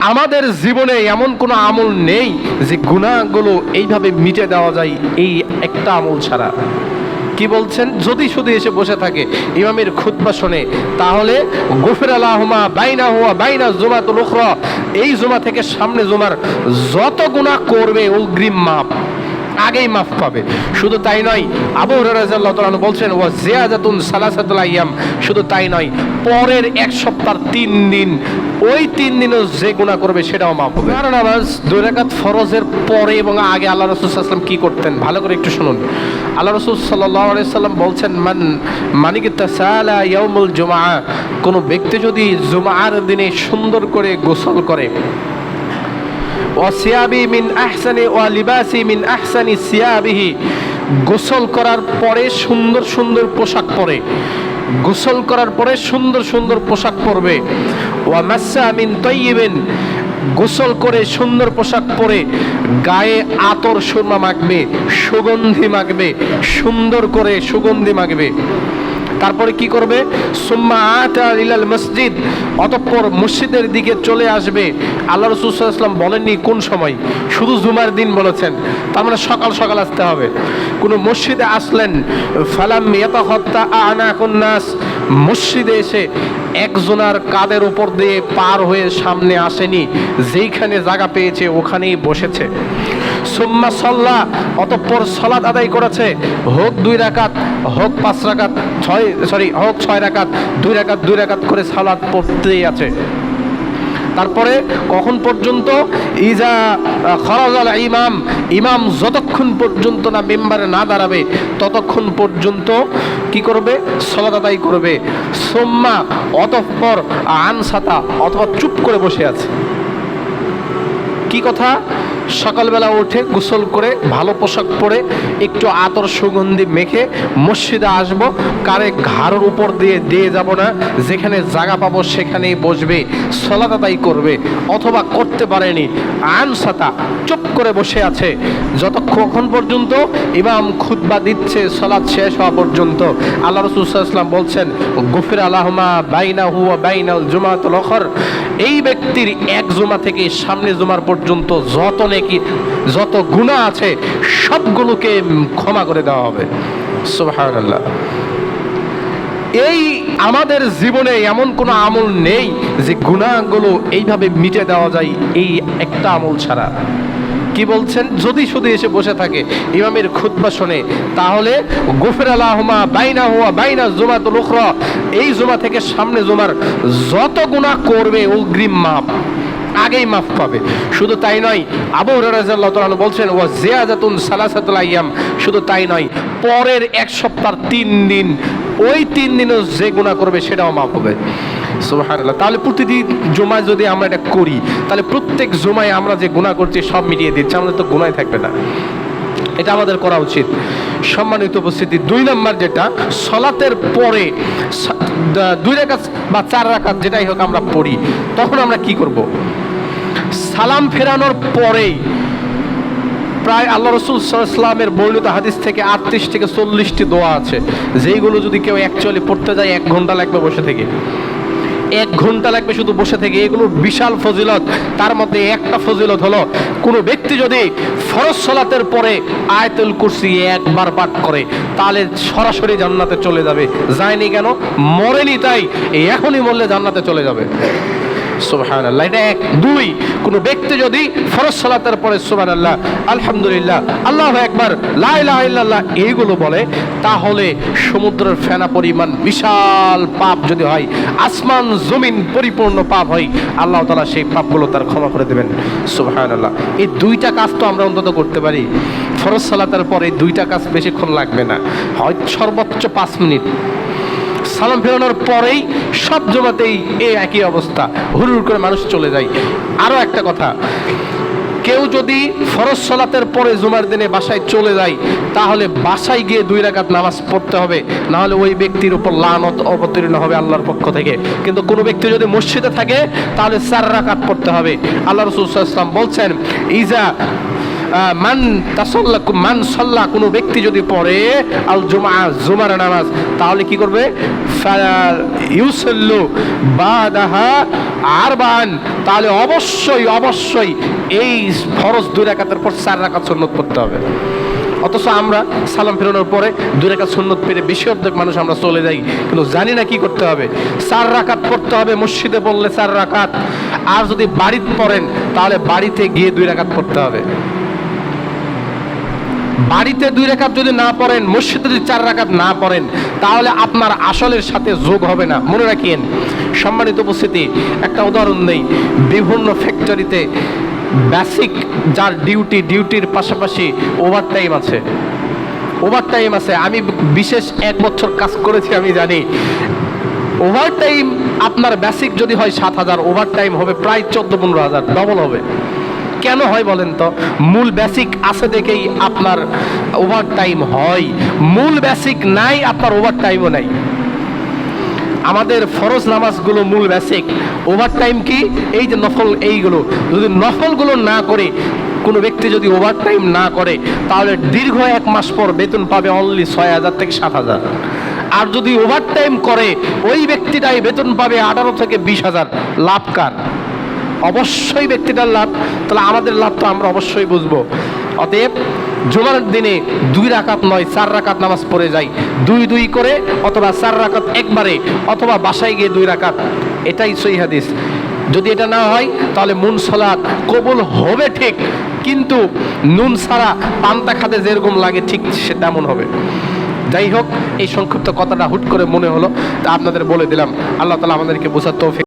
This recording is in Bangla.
আমাদের জীবনে এমন কোনো আমল নেই যে গুণাগুলো এইভাবে মিটে দেওয়া যায় এই একটা আমল ছাড়া। কি বলছেন? যদি শুধু এসে বসে থাকে ইমামের খুতবা শোনে, তাহলে গফির আলাহমা বাইনা হুয়া বাইনা জুমা তো এই জুমা থেকে সামনে জুমার যত গুণা করবে অগ্রিম মাপ। আগেই মাফ পাবে। শুধু তাই নয়, আবু রাজাল্লাহ বলছেন, ওয়া জিয়াদাতুন সালাসাতুল শুধু তাই নয়, পরের এক সপ্তাহ তিন দিন, ওই তিন দিনও যে গুণা করবে সেটাও মাফ হবে। কারণ নামাজ দুই রাকাত ফরজের পরে এবং আগে আল্লাহ রসুল সাল্লাম কি করতেন? ভালো করে একটু শুনুন। আল্লাহ রসুল সাল্লাহ সাল্লাম বলছেন, মান মানিকি তাসালা ইয়াউমুল জুমা কোনো ব্যক্তি যদি জুমার দিনে সুন্দর করে গোসল করে মিন ওয়া লিবাসি মিন সিয়াবিহি। গোসল করার পরে সুন্দর সুন্দর পোশাক পরে। গোসল করার পরে সুন্দর সুন্দর পোশাক পরবে। ওয়া মাসা মিন তৈবিন গোসল করে সুন্দর পোশাক পরে গায়ে আতর সুরমা মাখবে, সুগন্ধি মাখবে, সুন্দর করে সুগন্ধি মাখবে। তারপরে কি করবে? সুম্মা আতা ইলাল মসজিদ। অতঃপর মসজিদের দিকে চলে আসবে। আল্লাহ রসুল ইসলাম বলেননি কোন সময়। শুধু জুমার দিন বলেছেন। তার মানে সকাল সকাল আসতে হবে। কোনো মসজিদে আসলেন, ফালাম ইয়াতাহত্তা আনা নাস। মসজিদে এসে একজনার কাদের উপর দিয়ে পার হয়ে সামনে আসেনি। যেইখানে জায়গা পেয়েছে, ওখানেই বসেছে। সুম্মা সল্লা, অতঃপর সলাদ আদায় করেছে। হোক দুই রাকাত, হোক পাঁচ রাকাত, ছয় সরি হোক ছয় রাকাত, দুই রাকাত দুই রাকাত করে সালাদ পড়তেই আছে। তারপরে কখন পর্যন্ত? ইজা খরাজাল ইমাম ইমাম যতক্ষণ পর্যন্ত না মেম্বারে না দাঁড়াবে, ততক্ষণ পর্যন্ত কি করবে? সলাদ আদায় করবে। সোম্মা, অতঃপর আনসাতা, অথবা চুপ করে বসে আছে। কি কথা? সকালবেলা উঠে গোসল করে, ভালো পোশাক পরে, একটু আতর সুগন্ধি মেখে মসজিদে আসব। কারে ঘাড়ের উপর দিয়ে দিয়ে যাব না, যেখানে জায়গা পাবো সেখানেই বসবে, সলাত আদায় করবে, অথবা করতে পারেনি। আনসাতা চুপ করে বসে আছে। যতক্ষণ পর্যন্ত ইমাম খুতবা দিচ্ছে, সলাৎ শেষ হওয়া পর্যন্ত আল্লাহ রসুলাম বলছেন, গফির আল্লাহমা বাইনা হুয়া বাইনাল জুমাতুল অখর এই ব্যক্তির এক জুমা থেকে সামনে জুমার পর্যন্ত যত নেকি, যত গুণা আছে, সবগুলোকে ক্ষমা করে দেওয়া হবে। সুবহানাল্লাহ। এই আমাদের জীবনে এমন কোনো আমল নেই যে গুণাগুলো এইভাবে মিটে দেওয়া যায়, এই একটা আমল ছাড়া। কি বলছেন? যদি শুধু এসে বসে থাকে ইমামের খুতবা শোনে, তাহলে গুফের আলাহমা বাইনা হুয়া বাইনা জুমা তো এই জুমা থেকে সামনে জুমার যত গুণা করবে অগ্রিম মাপ, আগেই মাফ পাবে। শুধু তাই নয়, আবু রাজাল্লাহ বলছেন, ওয়া জিয়াদাতুন সালাসাতুল আইয়াম। শুধু তাই নয়, পরের এক সপ্তাহ তিন দিন, ওই তিন দিনও যে গুণা করবে সেটাও মাফ হবে। সুবহানাল্লাহ। তাহলে প্রতিদিন জুমায় যদি আমরা এটা করি, তাহলে প্রত্যেক জুমায় আমরা যে গুণা করছি সব মিটিয়ে দিচ্ছি, আমাদের তো গুণাই থাকবে না। এটা আমাদের করা উচিত। সম্মানিত উপস্থিতি, দুই নম্বর যেটা, সলাতের পরে দুই রাকাত বা চার রাকাত যেটাই হোক আমরা পড়ি, তখন আমরা কি করব? সালাম ফেরানোর পরেই প্রায় আল্লাহ রসুল ইসলামের বর্ণিত হাদিস থেকে আটত্রিশ থেকে চল্লিশটি দোয়া আছে। যেইগুলো যদি কেউ অ্যাকচুয়ালি পড়তে যায়, এক ঘণ্টা লাগবে বসে থেকে। এক ঘণ্টা লাগবে শুধু বসে থেকে। এগুলো বিশাল ফজিলত। তার মধ্যে একটা ফজিলত হলো, কোনো ব্যক্তি যদি ফরজ সলাতের পরে আয়তুল কুরসি একবার পাঠ করে, তাহলে সরাসরি জান্নাতে চলে যাবে। যায়নি কেন? মরেনি তাই। এখনই মরলে জান্নাতে চলে যাবে। সুবহানাল্লাহ। এটা এক। দুই, কোন ব্যক্তি যদি ফরজ সালাতের পরে সুবহানাল্লাহ, আলহামদুলিল্লাহ, আল্লাহু একবার লা ইলাহা এইগুলো বলে, তাহলে সমুদ্রের ফেনা পরিমাণ বিশাল পাপ যদি হয়, আসমান, জমিন পরিপূর্ণ পাপ হয়, আল্লাহ তালা সেই পাপগুলো তার ক্ষমা করে দেবেন। সুবহানাল্লাহ। এই দুইটা কাজ তো আমরা অন্তত করতে পারি। ফরজ সালাতের পরে দুইটা কাজ বেশিক্ষণ লাগবে না। হয় সর্বোচ্চ পাঁচ মিনিট। সালাম ফেরানোর পরেই সব জমাতেই এই একই অবস্থা। হুড়ুর করে মানুষ চলে যায়। আরও একটা কথা, কেউ যদি ফরজ সলাতের পরে জুমার দিনে বাসায় চলে যায়, তাহলে বাসায় গিয়ে দুই রাকাত নামাজ পড়তে হবে, নাহলে ওই ব্যক্তির উপর লানত অবতীর্ণ হবে আল্লাহর পক্ষ থেকে। কিন্তু কোনো ব্যক্তি যদি মসজিদে থাকে, তাহলে চার রাকাত পড়তে হবে। আল্লাহ রসুল ইসলাম বলছেন, ইজা মান তাসাল্লা মান সাল্লা কোনো ব্যক্তি যদি পড়ে আল জুমা জুমার নামাজ, তাহলে কি করবে? ইউসাল্লু বাদাহা আরবান। তাহলে অবশ্যই অবশ্যই এই ফরজ দুই রাকাতের পর চার রাকাত সুন্নত পড়তে হবে। অথচ আমরা সালাম ফেরানোর পরে দুই রাকাত সুন্নত পেরে বেশি অর্ধেক মানুষ আমরা চলে যাই, কিন্তু জানি না কি করতে হবে। চার রাকাত পড়তে হবে, মসজিদে বললে চার রাকাত। আর যদি বাড়িতে পড়েন, তাহলে বাড়িতে গিয়ে দুই রাকাত পড়তে হবে। বাড়িতে দুই রাকাত যদি না পড়েন, মসজিদে যদি চার রাকাত না পড়েন, তাহলে আপনার আসলের সাথে যোগ হবে না। মনে রাখেন সম্মানিত উপস্থিতি, একটা উদাহরণ নেই। বিভিন্ন ফ্যাক্টরিতে বেসিক যার ডিউটি ডিউটির পাশাপাশি ওভার টাইম আছে। ওভার টাইম আছে, আমি বিশেষ এক বছর কাজ করেছি, আমি জানি। ওভার টাইম আপনার বেসিক যদি হয় সাত হাজার ওভার টাইম হবে প্রায় চোদ্দ পনেরো হাজার ডবল হবে। কেন হয় বলেন তো? মূল বেসিক আছে দেখেই আপনার ওভার টাইম হয়। মূল বেসিক নাই, আপনার ওভার টাইমও নাই। আমাদের ফরজ নামাজগুলো মূল বেসিক ওভার টাইম কি? এই যে নফল এইগুলো। যদি নফলগুলো না করে, কোনো ব্যক্তি যদি ওভার টাইম না করে, তাহলে দীর্ঘ এক মাস পর বেতন পাবে অনলি ছয় হাজার থেকে সাত হাজার। আর যদি ওভার টাইম করে, ওই ব্যক্তিটাই বেতন পাবে আঠারো থেকে বিশ হাজার। লাভ কার? অবশ্যই ব্যক্তিটার লাভ। তাহলে আমাদের লাভ তো আমরা অবশ্যই বুঝব। অতএব জুমার দিনে দুই রাকাত নয়, চার রাকাত নামাজ পড়ে যাই। দুই দুই করে অথবা চার রাকাত একবারে অথবা বাসায় গিয়ে দুই রাকাত। এটাই সই হাদিস। যদি এটা না হয়, তাহলে মুন সলাৎ কবুল হবে ঠিক, কিন্তু নুন ছাড়া পান্তা খাতে যেরকম লাগে ঠিক সে তেমন হবে। যাই হোক, এই সংক্ষিপ্ত কথাটা হুট করে মনে হলো, তা আপনাদের বলে দিলাম। আল্লাহ তালা আমাদেরকে বোঝার তৌফিক